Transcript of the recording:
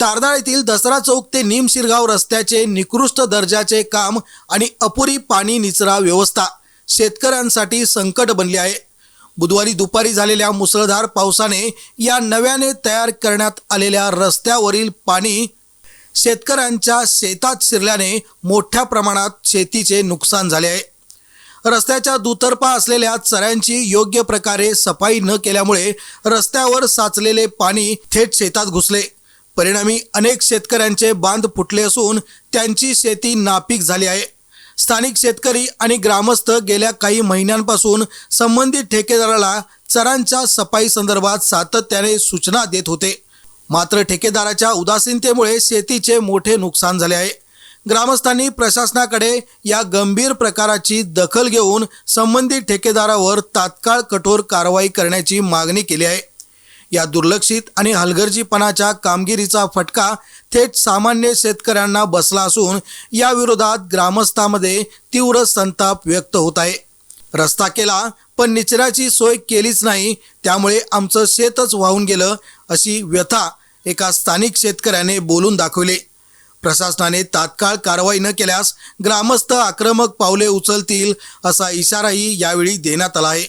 तारदाळ येथील दसरा चौक ते निम शिरगाव रस्त्याचे निकृष्ट दर्जाचे काम आणि अपुरी पाणी निचरा व्यवस्था शेतकऱ्यांसाठी संकट बनले आहे. बुधवारी दुपारी झालेल्या मुसळधार पावसाने या नव्याने तयार करण्यात आलेल्या रस्त्यावरील पाणी शेतकऱ्यांच्या शेतात शिरल्याने मोठ्या प्रमाणात शेतीचे नुकसान झाले आहे. रस्त्याच्या दुतर्फा असलेल्या चऱ्यांची योग्य प्रकारे सफाई न केल्यामुळे रस्त्यावर साचलेले पाणी थेट शेतात घुसले. परिणामी अनेक शेतकऱ्यांचे बांध फुटले असून त्यांची शेती नापीक झाली आहे. स्थानिक शेतकरी आणि ग्रामस्थ गेल्या काही महिन्यांपासून संबंधित ठेकेदाराला चरांच्या सफाई संदर्भात सातत्याने सूचना देत होते. मात्र ठेकेदाराच्या उदासीनतेमुळे शेतीचे मोठे नुकसान झाले आहे. ग्रामस्थांनी प्रशासनाकडे या गंभीर प्रकाराची दखल घेऊन संबंधित ठेकेदारावर तात्काळ कठोर कारवाई करण्याची मागणी केली आहे. या दुर्लक्षित आणि हलगर्जीपणाच्या कामगिरीचा फटका थेट सामान्य शेतकऱ्यांना बसला असून या विरोधात ग्रामस्थांमध्ये तीव्र संताप व्यक्त होत आहे. रस्ता केला पण निचराची सोय केलीच नाही त्यामुळे आमचं शेतच वाहून गेलं अशी व्यथा एका स्थानिक शेतकऱ्याने बोलून दाखवले. प्रशासनाने तात्काळ कारवाई न केल्यास ग्रामस्थ आक्रमक पावले उचलतील असा इशाराही यावेळी देण्यात आला आहे.